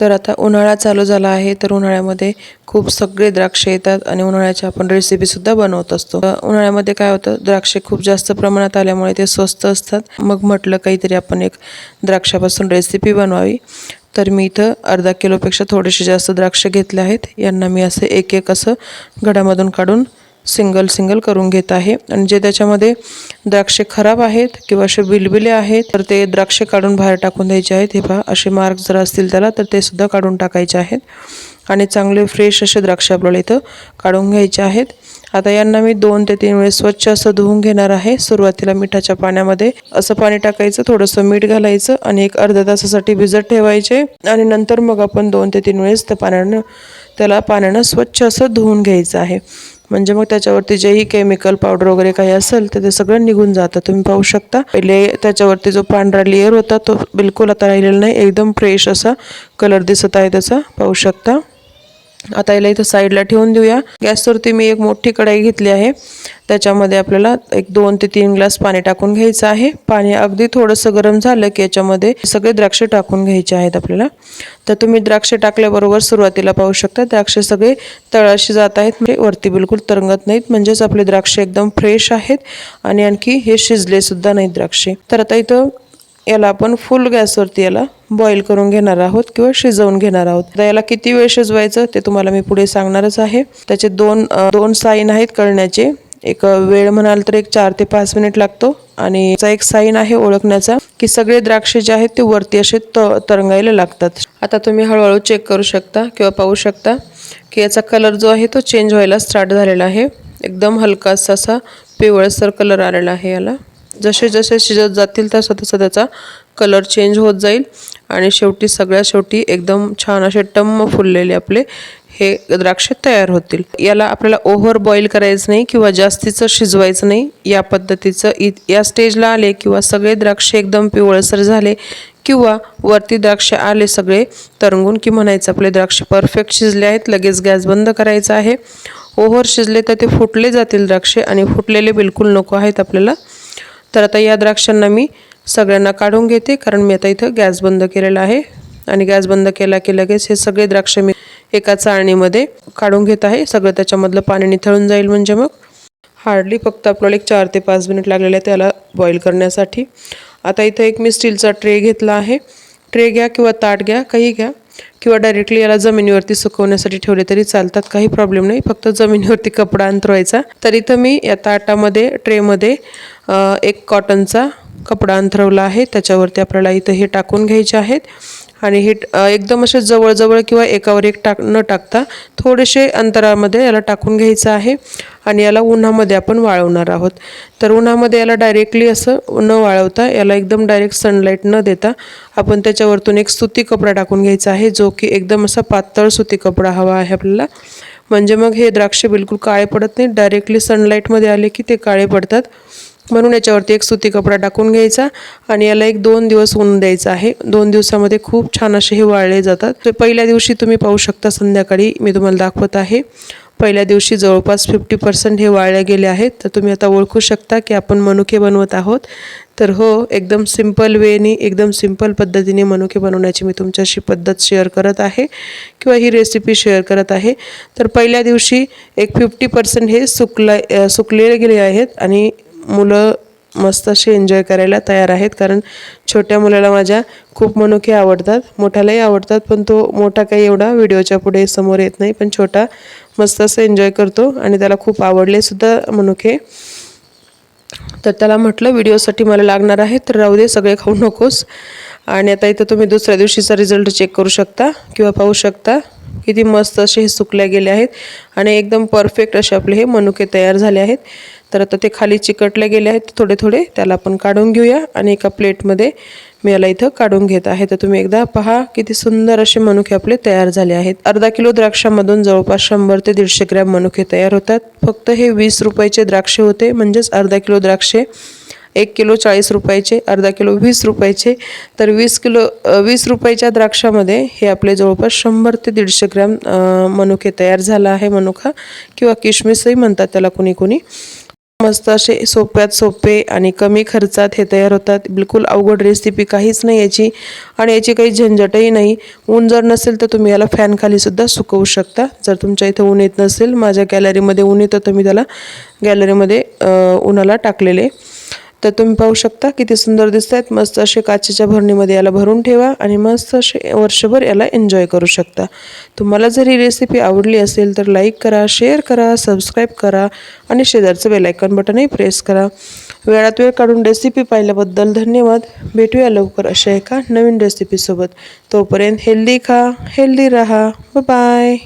तर आता उन्हाळा चालू झाला आहे तर उन्हाळ्यामध्ये खूप सगळे द्राक्ष येतात आणि उन्हाळ्याच्या आपण रेसिपीसुद्धा बनवत असतो. उन्हाळ्यामध्ये काय होतं द्राक्षे खूप जास्त प्रमाणात आल्यामुळे ते स्वस्त असतात. मग म्हटलं काहीतरी आपण एक द्राक्षापासून रेसिपी बनवावी. तर मी इथं अर्धा किलोपेक्षा थोडेसे जास्त द्राक्ष घेतले आहेत. यांना मी असं एक एक असं घडामधून काढून सिंगल सिंगल करून घेत आहे. आणि जे त्याच्यामध्ये द्राक्षे खराब आहेत किंवा असे बिलबिले आहेत तर ते द्राक्षे काढून बाहेर टाकून द्यायचे आहेत. हे पहा असे मार्क जर असतील त्याला तर ते सुद्धा काढून टाकायचे आहेत. आणि चांगले फ्रेश असे द्राक्ष आपल्याला इथं काढून घ्यायचे आहेत. आता यांना मी दोन ते तीन वेळेस स्वच्छ असं धुवून घेणार आहे. सुरुवातीला मिठाच्या पाण्यामध्ये असं पाणी टाकायचं थोडंसं मीठ घालायचं आणि एक अर्ध्या तासासाठी भिजत ठेवायचे. आणि नंतर मग आपण दोन ते तीन वेळेस त्या पाण्यानं त्याला पाण्यानं स्वच्छ असं धुवून घ्यायचं आहे. म्हणजे मग त्याच्यावरती जेही केमिकल पावडर वगैरे काही असेल तर ते सगळं निघून जातं. तुम्ही पाहू शकता. पहिले त्याच्यावरती जो पांढरा लेअर होता तो बिलकुल आता राहिलेला नाही. एकदम फ्रेश असा कलर दिसत आहे त्याचा. पाहू शकता. आता याला इथं साईडला ठेवून देऊया. गॅसवरती मी एक मोठी कढाई घेतली आहे. त्याच्यामध्ये आपल्याला एक दोन ते तीन ग्लास पाणी टाकून घ्यायचं आहे. पाणी अगदी थोडंसं गरम झालं की याच्यामध्ये सगळे द्राक्षे टाकून घ्यायचे आहेत आपल्याला. तर तुम्ही द्राक्षे टाकल्याबरोबर सुरुवातीला पाहू शकता द्राक्षे सगळे तळाशी जात आहेत. म्हणजे वरती बिलकुल तरंगत नाहीत. म्हणजेच आपले द्राक्षे एकदम फ्रेश आहेत आणि आणखी हे शिजले सुद्धा नाहीत द्राक्षे. तर आता इथं याला आपण फुल गॅसवरती याला बॉईल करून घेणार आहोत किंवा शिजवून घेणार आहोत. तर याला किती वेळ शिजवायचं ते तुम्हाला मी पुढे सांगणारच आहे. त्याचे दोन दोन साईन आहेत कळण्याचे. एक वेळ म्हणाल तर एक चार ते पाच मिनिट लागतो. आणि याचा एक साईन आहे ओळखण्याचा की सगळे द्राक्षे जे आहेत ते वरती असे त तरंगायला लागतात. आता तुम्ही हळूहळू चेक करू शकता किंवा पाहू शकता की याचा कलर जो आहे तो चेंज व्हायला स्टार्ट झालेला आहे. एकदम हलकासा असा पिवळसर कलर आलेला आहे याला. जसे जसे शिजत जातील तसं तसं त्याचा कलर चेंज होत जाईल. आणि शेवटी सगळ्या शेवटी एकदम छान असे टम्म फुललेले आपले हे द्राक्षे तयार होतील. याला आपल्याला ओव्हर बॉईल करायचं नाही किंवा जास्तीचं शिजवायचं नाही. या पद्धतीचं इ या स्टेजला आले किंवा सगळे द्राक्षे एकदम पिवळसर झाले किंवा वरती द्राक्षे आले सगळे तरंगून की म्हणायचं आपले द्राक्ष परफेक्ट शिजले आहेत लगेच गॅस बंद करायचा आहे. ओव्हर शिजले तर ते फुटले जातील द्राक्षे आणि फुटलेले बिलकुल नको आहेत आपल्याला. तर आता या द्राक्षांना मी सगळ्यांना काढून घेते कारण मी आता इथं गॅस बंद केलेला आहे. आणि गॅस बंद केला की लगेच हे सगळे द्राक्ष मी एका चाळणीमध्ये काढून घेत आहे. सगळं त्याच्यामधलं पाणी निथळून जाईल म्हणजे मग. हार्डली फक्त आपल्याला एक चार ते पाच मिनिट लागलेले आहे त्याला बॉईल करण्यासाठी. आता इथं एक मी स्टीलचा ट्रे घेतला आहे. ट्रे घ्या किंवा ताट घ्या काही घ्या. किंवा डायरेक्टली याला जमिनीवरती सुकवण्यासाठी ठेवले तरी चालतात काही प्रॉब्लेम नाही. फक्त जमिनीवरती कपडा अंतरवायचा तर इथं मी या ताटामध्ये ट्रेमध्ये एक कॉटनचा कपडा अंथरवला आहे. त्याच्यावरती आपल्याला इथं हे टाकून घ्यायचे आहेत. आणि हे एकदम असे जवळजवळ किंवा एकावर एक टाक न टाकता थोडेसे अंतरामध्ये याला टाकून घ्यायचं आहे. आणि याला उन्हामध्ये आपण वाळवणार आहोत. तर उन्हामध्ये याला डायरेक्टली असं न वाळवता याला एकदम डायरेक्ट सनलाईट न देता आपण त्याच्यावरतून एक सुती कपडा टाकून घ्यायचा आहे जो की एकदम असा पातळ सुती कपडा हवा आहे आपल्याला. म्हणजे मग हे द्राक्ष बिलकुल काळे पडत नाही डायरेक्टली सनलाईटमध्ये आले की ते काळे पडतात. म्हणून याच्यावरती एक सुती कपडा टाकून घ्यायचा आणि याला एक दोन दिवस ऊन द्यायचा आहे. दोन दिवसामध्ये खूप छान असे हे वाळले जातात. तर पहिल्या दिवशी तुम्ही पाहू शकता संध्याकाळी मी तुम्हाला दाखवत आहे. पहिल्या दिवशी जवळपास फिफ्टी पर्सेंट हे वाळल्या गेले आहेत. तर तुम्ही आता ओळखू शकता की आपण मनुके बनवत आहोत. तर हो एकदम सिंपल वेनी एकदम सिंपल पद्धतीने मनुके बनवण्याची मी तुमच्याशी पद्धत शेअर करत आहे किंवा ही रेसिपी शेअर करत आहे. तर पहिल्या दिवशी एक फिफ्टी पर्सेंट हे सुकला सुकलेले गेले आहेत आणि मुलं मस्त असे एन्जॉय करायला तयार आहेत. कारण छोट्या मुलाला माझ्या खूप मनुके आवडतात. मोठ्यालाही आवडतात पण तो मोठा काही एवढा व्हिडिओच्या पुढे समोर येत नाही. पण छोटा मस्त असं एन्जॉय करतो आणि त्याला खूप आवडले सुद्धा मनुके. तर त्याला म्हटलं व्हिडिओसाठी मला लागणार आहे तर राहू दे सगळे खाऊ नकोस. आणि आता इथं तुम्ही दुसऱ्या दिवशीचा रिझल्ट चेक करू शकता किंवा पाहू शकता. किती मस्त असे हे सुकल्या गेले आहेत आणि एकदम परफेक्ट असे आपले हे मनुके तयार झाले आहेत. तर आता ते खाली चिकटले गेले आहेत थोडे थोडे. त्याला आपण काढून घेऊया आणि एका प्लेटमध्ये मी याला इथं काढून घेत आहे. तर तुम्ही एकदा पहा किती सुंदर असे मनुके आपले तयार झाले आहेत. अर्धा किलो द्राक्षामधून जवळपास शंभर ते दीडशे ग्रॅम मनुके तयार होतात. फक्त हे वीस रुपयाचे द्राक्षे होते म्हणजेच अर्धा किलो द्राक्षे एक किलो चाळीस रुपयाचे अर्धा किलो वीस रुपयाचे. तर वीस किलो वीस रुपयाच्या द्राक्षामध्ये हे आपले जवळपास शंभर ते दीडशे ग्रॅम मनुखे मनुके तयार झाला आहे मनुका. किंवा किशमिसही म्हणतात त्याला कुणी कुणी. मस्त असे सोप्यात सोपे आणि कमी खर्चात हे तयार होतात. बिलकुल अवघड रेसिपी काहीच नाही याची आणि याची काही झंझटही नाही. ऊन जर नसेल तर तुम्ही याला फॅनखालीसुद्धा सुकवू शकता. जर तुमच्या इथं ऊन येत नसेल माझ्या गॅलरीमध्ये ऊन येतं तर मी त्याला गॅलरीमध्ये उन्हाला टाकलेले. तर तुम्ही पाहू शकता किती सुंदर दिसत आहेत मस्त असे काचेच्या भरणीमध्ये याला भरून ठेवा आणि मस्त असे वर्षभर याला एन्जॉय करू शकता. तुम्हाला जर ही रेसिपी आवडली असेल तर लाईक करा शेअर करा सबस्क्राईब करा आणि शेजारचं बेलायकॉन बटनही प्रेस करा. वेळात वेळ काढून रेसिपी पाहिल्याबद्दल धन्यवाद. भेटूया लवकर अशा एका नवीन रेसिपीसोबत तोपर्यंत हेल्दी खा हेल्दी राहा. बाय